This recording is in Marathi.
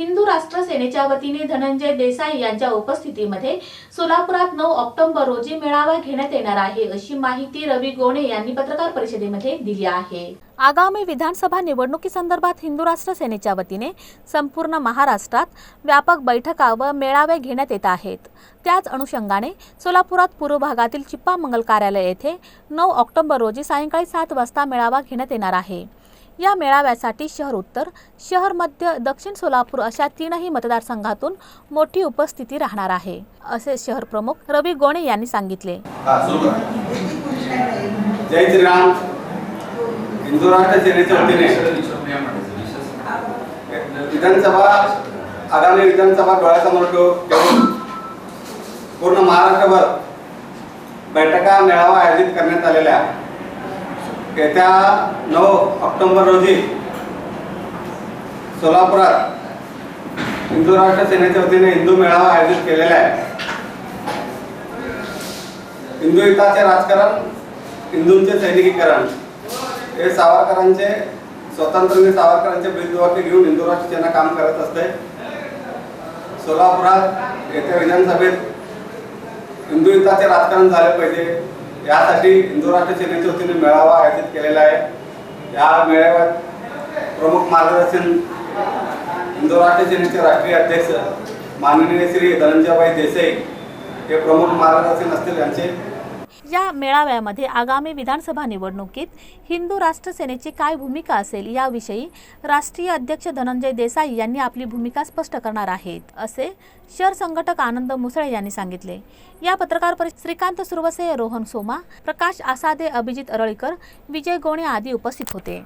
हिंदू राष्ट्र सेनेच्या वतीने धनंजय देसाई यांच्या उपस्थितीमध्ये सोलापुरात नऊ ऑक्टोबर रोजी मेळावा घेण्यात येणार आहे अशी माहिती रवी गोणे यांनी पत्रकार परिषदेमध्ये दिली आहे. आगामी विधानसभा निवडणुकीसंदर्भात हिंदू राष्ट्र सेनेच्या वतीने संपूर्ण महाराष्ट्रात व्यापक बैठका व मेळावे घेण्यात येत आहेत. त्याच अनुषंगाने सोलापुरात पूर्व भागातील चिप्पा मंगल कार्यालय येथे नऊ ऑक्टोबर रोजी सायंकाळी सात वाजता मेळावा घेण्यात येणार आहे. या मेळाव्यासाठी शहर उत्तर शहर मध्य दक्षिण सोलापूर अशा तीनही मतदारसंघातून मोठी उपस्थिती राहणार आहे असे शहर प्रमुख रवी गोणे यांनी सांगितले. जय श्रीराम. हिंदू राष्ट्र सेनेच्या वतीने विधानसभा आगामी विधानसभा डोळ्यासमोर ठेवून पूर्ण महाराष्ट्रभर बैठका मेळावा आयोजित करण्यात आलेल्या आहे येत्या नऊ ऑक्टोबर रोजी सोलापुरात हिंदू राष्ट्र सेनेच्या वतीने हिंदू मेळावा आयोजित केलेला आहे. हिंदू हिताचे राजकारण हिंदूंचे सैनिकीकरण. हे सावरकरांचे स्वतंत्र सावरकरांचे ब्रीदवाक्य घेऊन हिंदू राष्ट्र सेना काम करत असते. सोलापुरात येत्या विधानसभेत हिंदू हिताचे राजकारण झाले पाहिजे. यासाठी हिंदू राष्ट्र सेनेच्या वतीने मेळावा आयोजित केलेला आहे. या मेळाव्यात प्रमुख मार्गदर्शन हिंदू राष्ट्र सेनेचे राष्ट्रीय अध्यक्ष माननीय श्री धनंजयभाई देसाई हे प्रमुख मार्गदर्शन असतील यांचे. या मेळाव्यामध्ये आगामी विधानसभा निवडणुकीत हिंदू राष्ट्र सेनेची काय भूमिका असेल याविषयी राष्ट्रीय अध्यक्ष धनंजय देसाई यांनी आपली भूमिका स्पष्ट करणार आहेत असे शहर संघटक आनंद मुसळे यांनी सांगितले. या पत्रकार परिषद श्रीकांत सुरवसे रोहन सोमा प्रकाश आसादे अभिजित अरळीकर विजय गोणे आदी उपस्थित होते.